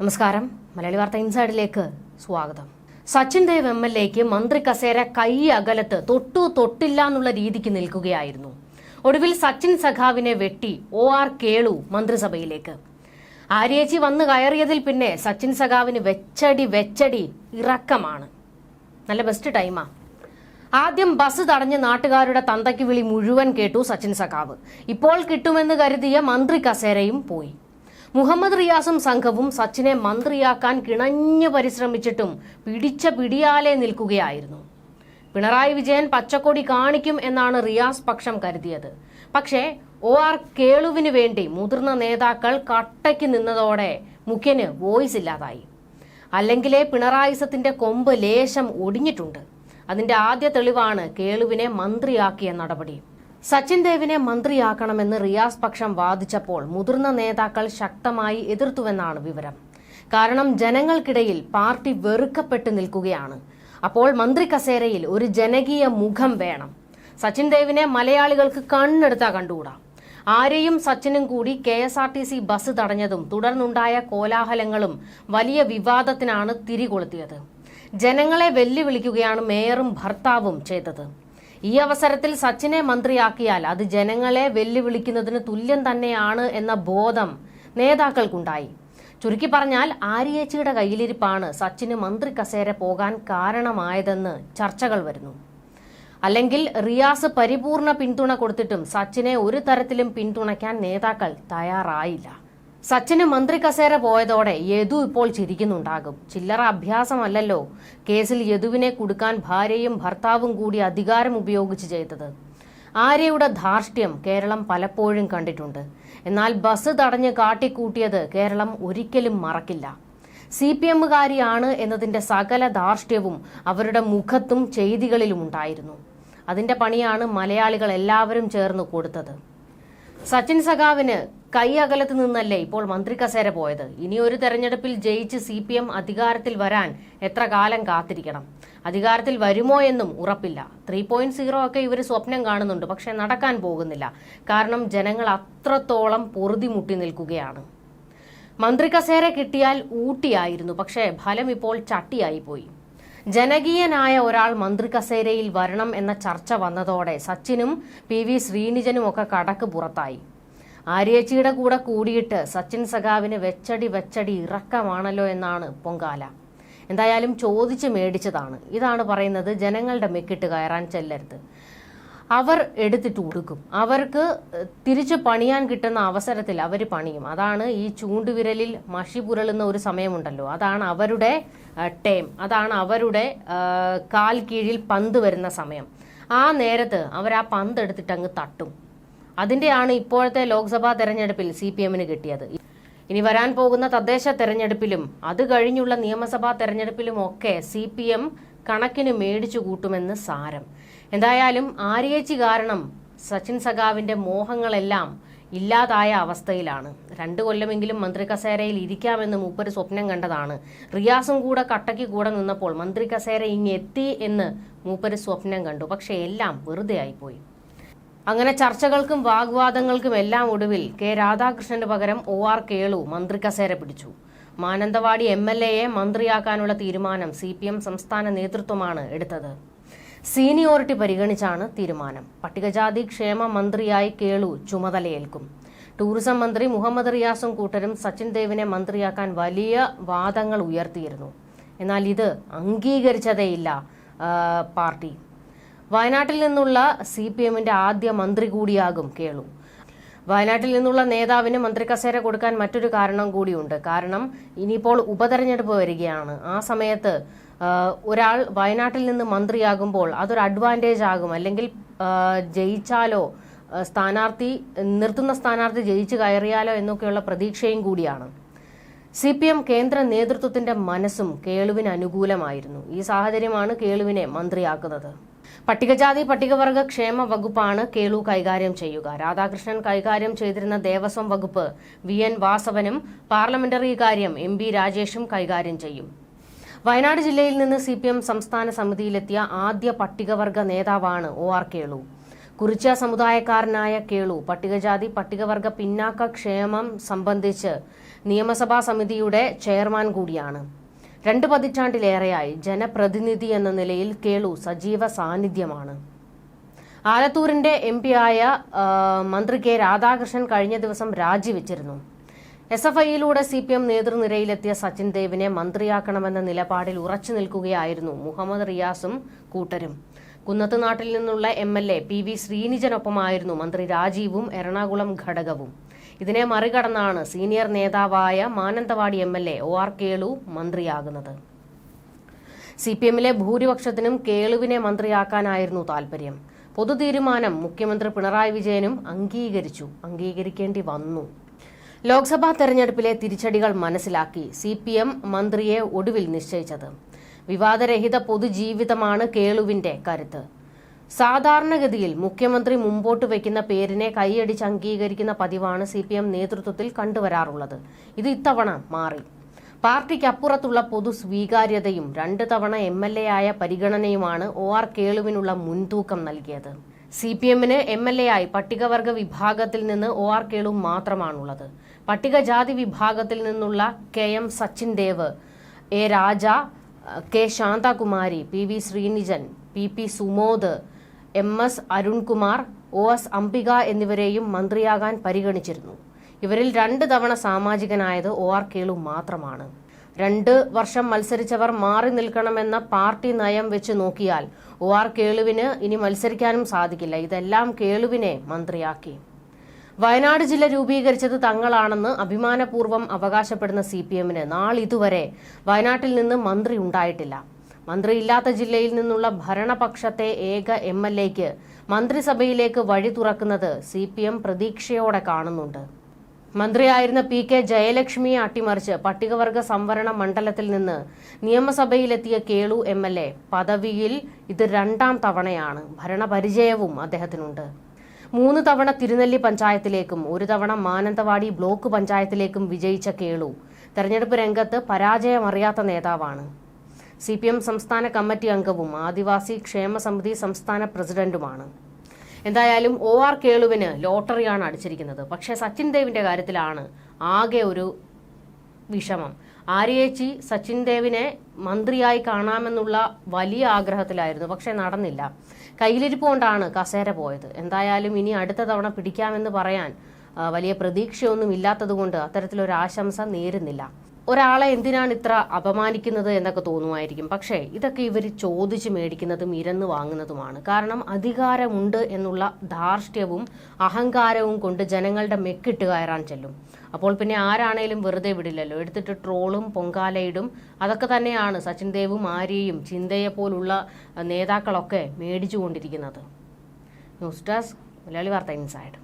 നമസ്കാരം. മലയാളി വാർത്ത ഇൻസൈഡിലേക്ക് സ്വാഗതം. സച്ചിൻ ദേവ് എം എൽ എക്ക് മന്ത്രി കസേര കൈ അകലത്ത് തൊട്ടു തൊട്ടില്ല എന്നുള്ള രീതിക്ക് നിൽക്കുകയായിരുന്നു. ഒടുവിൽ സച്ചിൻ സഖാവിനെ വെട്ടി ഒ ആർ കേളു മന്ത്രിസഭയിലേക്ക്. ആര്യേച്ചി വന്നു കയറിയതിൽ പിന്നെ സച്ചിൻ സഖാവിന് വെച്ചടി വെച്ചടി ഇറക്കമാണ്. നല്ല ബെസ്റ്റ് ടൈമാ ആദ്യം ബസ് തടഞ്ഞ് നാട്ടുകാരുടെ തന്തയ്ക്ക് വിളി മുഴുവൻ കേട്ടു സച്ചിൻ സഖാവ്. ഇപ്പോൾ കിട്ടുമെന്ന് കരുതിയ മന്ത്രി കസേരയും പോയി. മുഹമ്മദ് റിയാസും സംഘവും സച്ചിനെ മന്ത്രിയാക്കാൻ കിണഞ്ഞു പരിശ്രമിച്ചിട്ടും പിടിച്ച പിടിയാലെ നിൽക്കുകയായിരുന്നു. പിണറായി വിജയൻ പച്ചക്കൊടി കാണിക്കും എന്നാണ് റിയാസ് പക്ഷം കരുതിയത്. പക്ഷേ ഒ ആർ കേളുവിന് വേണ്ടി മുതിർന്ന നേതാക്കൾ കട്ടയ്ക്ക് നിന്നതോടെ മുഖ്യന് വോയിസ് ഇല്ലാതായി. അല്ലെങ്കിലേ പിണറായിസത്തിന്റെ കൊമ്പ് ലേശം ഒടിഞ്ഞിട്ടുണ്ട്. അതിന്റെ ആദ്യ തെളിവാണ് കേളുവിനെ മന്ത്രിയാക്കിയ നടപടി. സച്ചിൻ ദേവിനെ മന്ത്രിയാക്കണമെന്ന് റിയാസ് പക്ഷം വാദിച്ചപ്പോൾ മുതിർന്ന നേതാക്കൾ ശക്തമായി എതിർത്തുവെന്നാണ് വിവരം. കാരണം ജനങ്ങൾക്കിടയിൽ പാർട്ടി വെറുക്കപ്പെട്ടു നിൽക്കുകയാണ്. അപ്പോൾ മന്ത്രി കസേരയിൽ ഒരു ജനകീയ മുഖം വേണം. സച്ചിൻ ദേവിനെ മലയാളികൾക്ക് കണ്ണെടുത്താ കണ്ടുകൂടാ. ആരെയും സച്ചിനും കൂടി K S R T C bus തടഞ്ഞതും തുടർന്നുണ്ടായ കോലാഹലങ്ങളും വലിയ വിവാദത്തിനാണ് തിരികൊളുത്തിയത്. ജനങ്ങളെ വെല്ലുവിളിക്കുകയാണ് മേയറും ഭർത്താവും ചെയ്തത്. ഈ അവസരത്തിൽ സച്ചിനെ മന്ത്രിയാക്കിയാൽ അത് ജനങ്ങളെ വെല്ലുവിളിക്കുന്നതിന് തുല്യം തന്നെയാണ് എന്ന ബോധം നേതാക്കൾക്കുണ്ടായി. ചുരുക്കി പറഞ്ഞാൽ ആര്യേച്ചിയുടെ കയ്യിലിരിപ്പാണ് സച്ചിന് മന്ത്രി കസേര പോകാൻ കാരണമായതെന്ന് ചർച്ചകൾ വരുന്നു. അല്ലെങ്കിൽ റിയാസ് പരിപൂർണ പിന്തുണ കൊടുത്തിട്ടും സച്ചിനെ ഒരു തരത്തിലും പിന്തുണയ്ക്കാൻ നേതാക്കൾ തയ്യാറായില്ല. സച്ചിന് മന്ത്രി കസേര പോയതോടെ യദു ഇപ്പോൾ ചിരിക്കുന്നുണ്ടാകും. ചില്ലറ അഭ്യാസമല്ലല്ലോ കേസിൽ യദുവിനെ കൊടുക്കാൻ ഭാര്യയും ഭർത്താവും കൂടി അധികാരം ഉപയോഗിച്ച് ചെയ്തത്. ആര്യയുടെ ധാർഷ്ട്യം കേരളം പലപ്പോഴും കണ്ടിട്ടുണ്ട്. എന്നാൽ ബസ് തടഞ്ഞ് കാട്ടിക്കൂട്ടിയത് കേരളം ഒരിക്കലും മറക്കില്ല. സി പി എമ്മുകാരിയാണ് എന്നതിന്റെ സകല ധാർഷ്ട്യവും അവരുടെ മുഖത്തും ചെയ്തികളിലും ഉണ്ടായിരുന്നു അതിന്റെ പണിയാണ് മലയാളികൾ എല്ലാവരും ചേർന്ന് കൊടുത്തത്. സച്ചിൻ സഖാവിന് കൈ അകലത്ത് നിന്നല്ലേ ഇപ്പോൾ മന്ത്രി കസേര പോയത്? ഇനി ഒരു തെരഞ്ഞെടുപ്പിൽ ജയിച്ച് സി പി എം അധികാരത്തിൽ വരാൻ എത്ര കാലം കാത്തിരിക്കണം? അധികാരത്തിൽ വരുമോ എന്നും ഉറപ്പില്ല. ത്രീ പോയിന്റ് സീറോ ഒക്കെ ഇവർ സ്വപ്നം കാണുന്നുണ്ട് പക്ഷെ നടക്കാൻ പോകുന്നില്ല. കാരണം ജനങ്ങൾ അത്രത്തോളം പൊറുതി മുട്ടി നിൽക്കുകയാണ്. മന്ത്രി കസേര കിട്ടിയാൽ ഊട്ടിയായിരുന്നു പക്ഷേ ഫലം ഇപ്പോൾ ചട്ടിയായി പോയി. ജനകീയനായ ഒരാൾ മന്ത്രി കസേരയിൽ വരണം എന്ന ചർച്ച വന്നതോടെ സച്ചിനും പി വി ശ്രീനിജനും ഒക്കെ കടക്ക് പുറത്തായി. ആര്യേച്ചിയുടെ കൂടെ കൂടിയിട്ട് സച്ചിൻ സഖാവിന് വെച്ചടി വെച്ചടി ഇറക്കമാണല്ലോ എന്നാണ് പൊങ്കാല. എന്തായാലും ചോദിച്ച് മേടിച്ചതാണ്. ഇതാണ് പറയുന്നത് ജനങ്ങളുടെ മെക്കിട്ട് കയറാൻ ചെല്ലരുത്. അവർ എടുത്തിട്ട് കൊടുക്കും അവർക്ക് തിരിച്ചു പണിയാൻ കിട്ടുന്ന അവസരത്തിൽ അവർ പണിയും. അതാണ് ഈ ചൂണ്ടുവിരലിൽ മഷി പുരളുന്ന ഒരു സമയമുണ്ടല്ലോ. അതാണ് അവരുടെ ടേം. അതാണ് അവരുടെ കാൽ കീഴിൽ പന്ത് വരുന്ന സമയം. ആ നേരത്ത് അവർ ആ പന്ത് എടുത്തിട്ട് അങ്ങ് തട്ടും. അതിന്റെയാണ് ഇപ്പോഴത്തെ ലോക്സഭാ തെരഞ്ഞെടുപ്പിൽ സി പി എമ്മിന് കിട്ടിയത്. ഇനി വരാൻ പോകുന്ന തദ്ദേശ തെരഞ്ഞെടുപ്പിലും അത് കഴിഞ്ഞുള്ള നിയമസഭാ തെരഞ്ഞെടുപ്പിലും ഒക്കെ സി പി എം കണക്കിന് മേടിച്ചു കൂട്ടുമെന്ന് സാരം. എന്തായാലും ആര്യേച്ചി കാരണം സച്ചിൻ സഖാവിന്റെ മോഹങ്ങളെല്ലാം ഇല്ലാതായ അവസ്ഥയിലാണ്. രണ്ടു കൊല്ലമെങ്കിലും മന്ത്രി കസേരയിൽ ഇരിക്കാമെന്ന് മൂപ്പര് സ്വപ്നം കണ്ടതാണ്. റിയാസും കൂടെ കട്ടയ്ക്ക് കൂടെ നിന്നപ്പോൾ മന്ത്രി കസേര ഇങ്ങെത്തി എന്ന് മൂപ്പര് സ്വപ്നം കണ്ടു. പക്ഷെ എല്ലാം വെറുതെ ആയിപ്പോയി. അങ്ങനെ ചർച്ചകൾക്കും വാഗ്വാദങ്ങൾക്കും എല്ലാം ഒടുവിൽ കെ രാധാകൃഷ്ണന് പകരം ഒ ആർ കേളു മന്ത്രി കസേര പിടിച്ചു. മാനന്തവാടി എം എൽ എയെ മന്ത്രിയാക്കാനുള്ള തീരുമാനം സി പി എം സംസ്ഥാന നേതൃത്വമാണ് എടുത്തത്. സീനിയോറിറ്റി പരിഗണിച്ചാണ് തീരുമാനം. പട്ടികജാതി ക്ഷേമ മന്ത്രിയായി കേളു ചുമതലയേൽക്കും. ടൂറിസം മന്ത്രി മുഹമ്മദ് റിയാസും കൂട്ടരും സച്ചിൻ ദേവിനെ മന്ത്രിയാക്കാൻ വലിയ വാദങ്ങൾ ഉയർത്തിയിരുന്നു. എന്നാൽ ഇത് അംഗീകരിച്ചതേയില്ല പാർട്ടി. വയനാട്ടിൽ നിന്നുള്ള സി പി എമ്മിന്റെ ആദ്യ മന്ത്രി കൂടിയാകും കേളു. വയനാട്ടിൽ നിന്നുള്ള നേതാവിന് മന്ത്രി കസേര കൊടുക്കാൻ മറ്റൊരു കാരണം കൂടിയുണ്ട്. കാരണം ഇനിയിപ്പോൾ ഉപതെരഞ്ഞെടുപ്പ് വരികയാണ്. ആ സമയത്ത് ഒരാൾ വയനാട്ടിൽ നിന്ന് മന്ത്രിയാകുമ്പോൾ അതൊരു അഡ്വാന്റേജ് ആകും. അല്ലെങ്കിൽ ജയിച്ചാലോ സ്ഥാനാർത്ഥി നിർത്തുന്ന സ്ഥാനാർത്ഥി ജയിച്ചു കയറിയാലോ എന്നൊക്കെയുള്ള പ്രതീക്ഷയും കൂടിയാണ്. സി പി എം കേന്ദ്ര നേതൃത്വത്തിന്റെ മനസ്സും കേളുവിന് അനുകൂലമായിരുന്നു. ഈ സാഹചര്യമാണ് കേളുവിനെ മന്ത്രിയാക്കുന്നത്. പട്ടികജാതി പട്ടികവർഗ ക്ഷേമ വകുപ്പാണ് കേളു കൈകാര്യം ചെയ്യുക. രാധാകൃഷ്ണൻ കൈകാര്യം ചെയ്തിരുന്ന ദേവസ്വം വകുപ്പ് വി. എൻ. വാസവനും പാർലമെന്ററി കാര്യം എം. ബി രാജേഷും കൈകാര്യം ചെയ്യും. വയനാട് ജില്ലയിൽ നിന്ന് സി പി എം സംസ്ഥാന സമിതിയിലെത്തിയ ആദ്യ പട്ടികവർഗ നേതാവാണ് ഒ ആർ കേളു. കുറിച്യ സമുദായക്കാരനായ കേളു പട്ടികജാതി പട്ടികവർഗ പിന്നാക്ക ക്ഷേമം സംബന്ധിച്ച് നിയമസഭാ സമിതിയുടെ ചെയർമാൻ കൂടിയാണ്. രണ്ട് പതിറ്റാണ്ടിലേറെയായി ജനപ്രതിനിധി എന്ന നിലയിൽ കേളു സജീവ സാന്നിധ്യമാണ്. ആലത്തൂരിന്റെ എം ആയ മന്ത്രി കെ രാധാകൃഷ്ണൻ കഴിഞ്ഞ ദിവസം രാജിവെച്ചിരുന്നു. എസ് എഫ് ഐയിലൂടെ സി പി എം നേതൃനിരയിലെത്തിയ സച്ചിൻ ദേവിനെ മന്ത്രിയാക്കണമെന്ന നിലപാടിൽ ഉറച്ചു നിൽക്കുകയായിരുന്നു മുഹമ്മദ് റിയാസും കൂട്ടരും. കുന്നത്ത് നാട്ടിൽ നിന്നുള്ള M L A P V ശ്രീനിജനൊപ്പമായിരുന്നു മന്ത്രി രാജീവും എറണാകുളം ഘടകവും. ഇതിനെ മറികടന്നാണ് സീനിയർ നേതാവായ Mananthavady M L A O R Kelu മന്ത്രിയാകുന്നത്. C P എമ്മിലെ ഭൂരിപക്ഷത്തിനും കേളുവിനെ മന്ത്രിയാക്കാനായിരുന്നു താൽപര്യം. പൊതു തീരുമാനം മുഖ്യമന്ത്രി പിണറായി വിജയനും അംഗീകരിച്ചു. അംഗീകരിക്കേണ്ടി വന്നു. ലോക്സഭാ തെരഞ്ഞെടുപ്പിലെ തിരിച്ചടികൾ മനസ്സിലാക്കി സി പി എം മന്ത്രിയെ ഒടുവിൽ നിശ്ചയിച്ചത്. വിവാദരഹിത പൊതുജീവിതമാണ് കേളുവിന്റെ കരുത്ത്. സാധാരണഗതിയിൽ മുഖ്യമന്ത്രി മുമ്പോട്ട് വയ്ക്കുന്ന പേരിനെ കൈയടിച്ച് അംഗീകരിക്കുന്ന പതിവാണ് സി പി എം നേതൃത്വത്തിൽ കണ്ടുവരാറുള്ളത്. ഇത് ഇത്തവണ മാറി. പാർട്ടിക്കപ്പുറത്തുള്ള പൊതു സ്വീകാര്യതയും രണ്ട് തവണ എം എൽ എ ആയ പരിഗണനയുമാണ് ഒ ആർ കേളുവിനുള്ള മുൻതൂക്കം നൽകിയത്. സി പി എമ്മിന് എം എൽ എ ആയി പട്ടികവർഗ വിഭാഗത്തിൽ നിന്ന് ഒ ആർ കേളു മാത്രമാണുള്ളത്. പട്ടികജാതി വിഭാഗത്തിൽ നിന്നുള്ള K M Sachin Dev A Raja K Santhakumari P V Sreenijan P P Sumod M S Arunkumar O S Ambika എന്നിവരെയും മന്ത്രിയാകാൻ പരിഗണിച്ചിരുന്നു. ഇവരിൽ രണ്ട് തവണ സാമാജികനായത് ഒ ആർ കേളു മാത്രമാണ്. രണ്ട് വർഷം മത്സരിച്ചവർ മാറി നിൽക്കണമെന്ന പാർട്ടി നയം വെച്ച് നോക്കിയാൽ ഒ ആർ കേളുവിന് ഇനി മത്സരിക്കാനും സാധിക്കില്ല. ഇതെല്ലാം കേളുവിനെ മന്ത്രിയാക്കി. വയനാട് ജില്ല രൂപീകരിച്ചത് തങ്ങളാണെന്ന് അഭിമാനപൂർവം അവകാശപ്പെടുന്ന സി പി എമ്മിന് നാളിതുവരെ വയനാട്ടിൽ നിന്ന് മന്ത്രി ഉണ്ടായിട്ടില്ല. മന്ത്രിയില്ലാത്ത ജില്ലയിൽ നിന്നുള്ള ഭരണപക്ഷത്തെ ഏക എം എൽ എക്ക് മന്ത്രിസഭയിലേക്ക് വഴി തുറക്കുന്നത് സി പി എം പ്രതീക്ഷയോടെ കാണുന്നുണ്ട്. മന്ത്രിയായിരുന്ന പി കെ ജയലക്ഷ്മിയെ അട്ടിമറിച്ച് പട്ടികവർഗ സംവരണ മണ്ഡലത്തിൽ നിന്ന് നിയമസഭയിലെത്തിയ കേളു എം എൽ എ. പദവിയിൽ ഇത് രണ്ടാം തവണയാണ്. ഭരണപരിചയവും അദ്ദേഹത്തിനുണ്ട്. മൂന്ന് തവണ തിരുനെല്ലി പഞ്ചായത്തിലേക്കും ഒരു തവണ മാനന്തവാടി ബ്ലോക്ക് പഞ്ചായത്തിലേക്കും വിജയിച്ച കേളു. തെരഞ്ഞെടുപ്പ് രംഗത്ത് പരാജയമറിയാത്ത നേതാവാണ്. സി പി എം സംസ്ഥാന കമ്മിറ്റി അംഗവും ആദിവാസി ക്ഷേമ സമിതി സംസ്ഥാന പ്രസിഡന്റുമാണ്. എന്തായാലും ഒ ആർ കേളുവിന് ലോട്ടറിയാണ് അടിച്ചിരിക്കുന്നത്. പക്ഷേ സച്ചിൻ ദേവിന്റെ കാര്യത്തിലാണ് ആകെ ഒരു വിഷമം. ആര്യേച്ചി സച്ചിൻ ദേവിനെ മന്ത്രിയായി കാണാമെന്നുള്ള വലിയ ആഗ്രഹത്തിലായിരുന്നു. പക്ഷെ നടന്നില്ല. കയ്യിലിരിപ്പ് കൊണ്ടാണ് കസേര പോയത്. എന്തായാലും ഇനി അടുത്ത തവണ പിടിക്കാമെന്ന് പറയാൻ വലിയ പ്രതീക്ഷയൊന്നും ഇല്ലാത്തതുകൊണ്ട് അത്തരത്തിലൊരു ആശംസ നേരുന്നില്ല. ഒരാളെ എന്തിനാണ് ഇത്ര അപമാനിക്കുന്നത് എന്നൊക്കെ തോന്നുമായിരിക്കും. പക്ഷേ ഇതൊക്കെ ഇവർ ചോദിച്ച് മേടിക്കുന്നതും ഇരന്ന് വാങ്ങുന്നതുമാണ്. കാരണം അധികാരമുണ്ട് എന്നുള്ള ധാർഷ്ട്യവും അഹങ്കാരവും കൊണ്ട് ജനങ്ങളുടെ മെക്കിട്ട് കയറാൻ ചെല്ലും. അപ്പോൾ പിന്നെ ആരാണേലും വെറുതെ വിടില്ലല്ലോ. എടുത്തിട്ട് ട്രോളും പൊങ്കാലയിടും. അതൊക്കെ തന്നെയാണ് സച്ചിൻ ദേവും ആര്യയും ചിന്തയെ പോലുള്ള നേതാക്കളൊക്കെ മേടിച്ചുകൊണ്ടിരിക്കുന്നത് news desk Malayali Vartha inside.